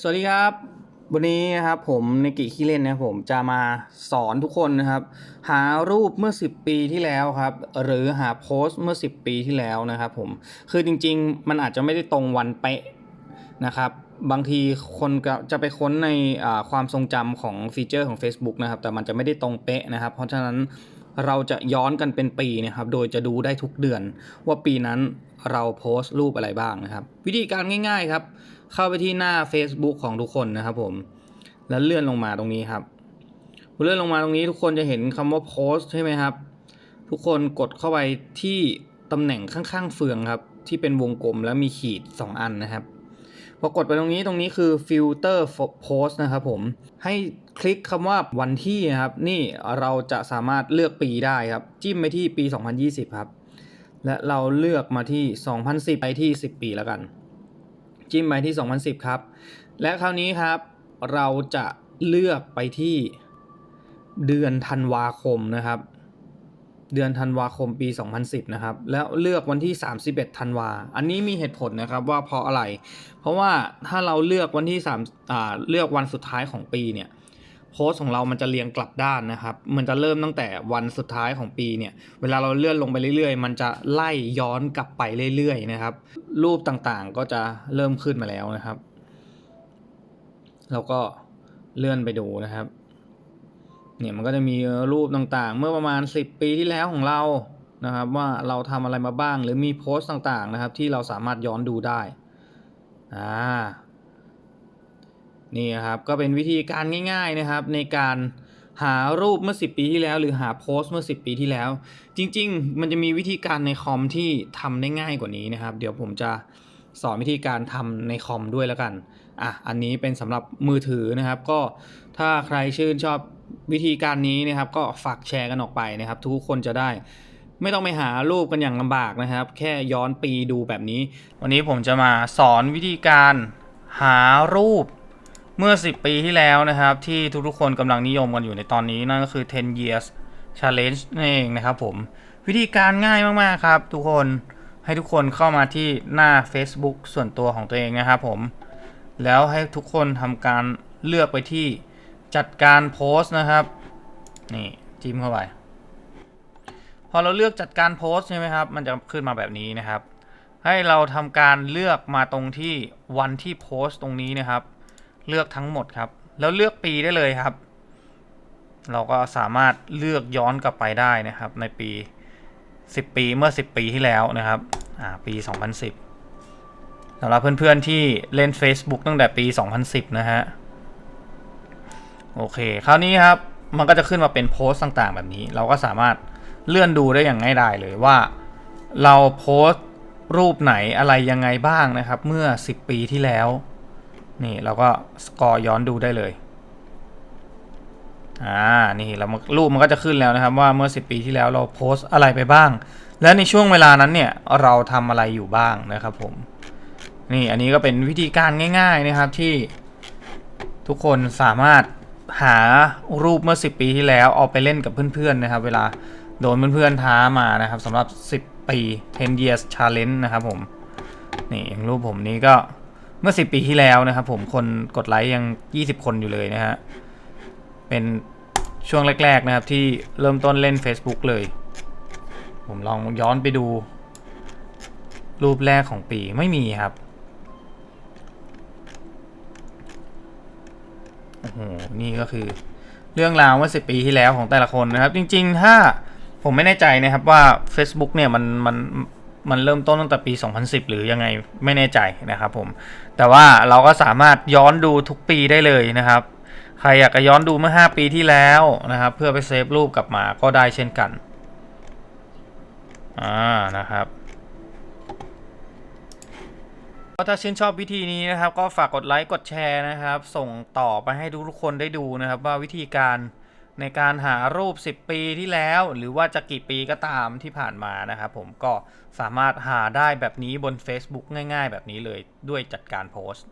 สวัสดีครับ วันนี้นะครับผมในกิขี้เล่นนะผมจะมาสอนทุกคนนะครับ หารูปเมื่อ 10 ปีที่แล้วครับ หรือหาโพสต์เมื่อ 10 ปีที่แล้วนะครับผมคือจริง ๆ มันอาจจะไม่ได้ตรงวันเป๊ะนะครับบางทีคนจะไปค้นในความทรงจำของฟีเจอร์ของ Facebook นะครับ แต่มันจะไม่ได้ตรงเป๊ะนะครับ เพราะฉะนั้นเราจะย้อนกันเป็นปีนะครับ โดยจะดูได้ทุกเดือนว่าปีนั้น เราโพสต์รูปอะไรบ้างนะครับ วิธีการง่ายๆครับ เข้าไปที่หน้า Facebook ของทุกคนนะครับผม แล้วเลื่อนลงมาตรงนี้ครับเลื่อนลงมาตรงนี้ทุกคนจะเห็นคำว่าโพสใช่ไหมครับ ทุกคนกดเข้าไปที่ตำแหน่งข้างๆเฟืองครับ ที่เป็นวงกลมแล้วมีขีด 2 อันนะครับพอกดไปตรงนี้ตรงนี้คือฟิลเตอร์โพสนะครับผมให้คลิกคำว่าวันที่นะครับ นี่เราจะสามารถเลือกปีได้ครับ จิ้มไปที่ปี 2020 ครับ และเราเลือกมาที่ 2010 ไปที่ 10 ปีแล้วกัน จิ้มไปที่ 2010 ครับ และคราวนี้ครับ เราจะเลือกไปที่เดือนธันวาคมนะครับ เดือนธันวาคมปี 2010 นะครับ แล้วเลือกวันที่ 31 ธันวา อันนี้มีเหตุผลนะครับว่าเพราะอะไร เพราะว่าถ้าเราเลือกวันที่3อ่าเลือกวันสุดท้ายของปีเนี่ย โพสต์ของเรามันจะเรียงกลับด้านนะครับ มันจะเริ่มตั้งแต่วันสุดท้ายของปีเนี่ย เวลาเราเลื่อนลงไปเรื่อยๆ มันจะไล่ย้อนกลับไปเรื่อยๆนะครับ รูปต่างๆก็จะเริ่มขึ้นมาแล้วนะครับ แล้วก็เลื่อนไปดูนะครับ เนี่ยมันก็จะมีรูปต่างๆ เมื่อประมาณ 10 ปีที่แล้วของเรานะครับ ว่าเราทำอะไรมาบ้างหรือมีโพสต์ต่างๆนะครับ ที่เราสามารถย้อนดูได้อ่า นี่ครับก็เป็นวิธีการง่าย ๆนะครับ ในการหารูปเมื่อ 10 ปีที่แล้ว หรือหาโพสต์เมื่อ 10 ปีที่แล้ว จริง ๆ มันจะมีวิธีการในคอมที่ทำได้ง่ายกว่านี้นะครับ เดี๋ยวผมจะสอนวิธีการทำในคอมด้วยแล้วกันอะอันนี้เป็นสำหรับมือถือนะครับ ก็ถ้าใครชื่นชอบวิธีการนี้นะครับ ก็ฝากแชร์กันออกไปนะครับ ทุกคนจะได้ไม่ต้องไปหารูปกันอย่างลำบากนะครับ แค่ย้อนปีดูแบบนี้ วันนี้ผมจะมาสอนวิธีการหารูป เมื่อ 10 ปีที่แล้วนะครับ ที่ทุกๆคนกำลังนิยมกันอยู่ในตอนนี้นั่นก็คือ 10 years challenge นั่นเองนะครับผม วิธีการง่ายมากๆครับทุกคนให้ทุกคนเข้ามาที่หน้า Facebook ส่วนตัวของตัวเองนะครับผม แล้วให้ทุกคนทำการเลือกไปที่จัดการโพสต์นะครับ นี่จิ้มเข้าไป พอเราเลือกจัดการโพสต์ใช่ไหมครับ มันจะขึ้นมาแบบนี้นะครับ ให้เราทำการเลือกมาตรงที่วันที่โพสต์ตรงนี้นะครับ เลือกทั้งหมดครับ แล้วเลือกปีได้เลยครับ เราก็สามารถเลือกย้อนกลับไปได้นะครับ ในปี 10 ปีเมื่อ 10 ปีที่แล้วนะครับอ่าปี 2010สำหรับเพื่อนๆที่เล่น Facebook ตั้งแต่ปี 2010 นะฮะโอเค คราวนี้ครับ มันก็จะขึ้นมาเป็นโพสต์ต่างๆ แบบนี้ เราก็สามารถเลื่อนดูได้อย่างง่ายดายเลยว่า เราโพสต์รูปไหนอะไรยังไงบ้างนะครับ เมื่อ 10 ปีที่แล้ว นี่เราก็สกอร์ย้อนดูได้เลยอ่านี่เรารูปมันก็จะขึ้นแล้วนะครับว่าเมื่อ 10 ปีที่แล้วเราโพสต์อะไรไปบ้าง และในช่วงเวลานั้นเนี่ยเราทำอะไรอยู่บ้างนะครับผมนี่อันนี้ก็เป็นวิธีการง่าย ๆนะครับที่ทุกคนสามารถหารูปเมื่อ 10 ปีที่แล้วเอาไปเล่นกับเพื่อนๆนะครับ เวลาโดนเพื่อนๆท้ามานะครับสำหรับ 10 ปี 10 years challenge นะครับผมนี่อย่างรูปผมนี้ก็ เมื่อ 10 ปีที่แล้วนะครับผมคนกดไลค์ยัง 20 คนอยู่เลยนะฮะ เป็นช่วงแรก ๆ นะครับที่เริ่มต้นเล่น Facebook เลย ผมลองย้อนไปดู รูปแรกของปีไม่มีครับ โอ้โห นี่ก็คือเรื่องราวเมื่อ 10 ปีที่แล้วของแต่ละคนนะครับ จริง ๆ ถ้าผมไม่แน่ใจนะครับว่า Facebook เนี่ยมันมัน มันเริ่มต้นตั้งแต่ปี 2010 หรือยังไงไม่แน่ใจนะครับผม แต่ว่าเราก็สามารถย้อนดูทุกปีได้เลยนะครับ ใครอยากจะย้อนดูเมื่อ 5 ปีที่แล้วนะครับ เพื่อไปเซฟรูปกลับมาก็ได้เช่นกัน อ่า นะครับก็ถ้าชื่นชอบวิธีนี้นะครับ ก็ฝากกดไลค์กดแชร์นะครับ ส่งต่อไปให้ทุกคนได้ดูนะครับ ว่าวิธีการ ในการหารูป 10 ปีที่แล้ว หรือว่าจะกี่ปีก็ตามที่ผ่านมานะครับผมก็สามารถหาได้แบบนี้บน Facebook ง่าย ๆ แบบนี้เลยด้วยจัดการโพสต์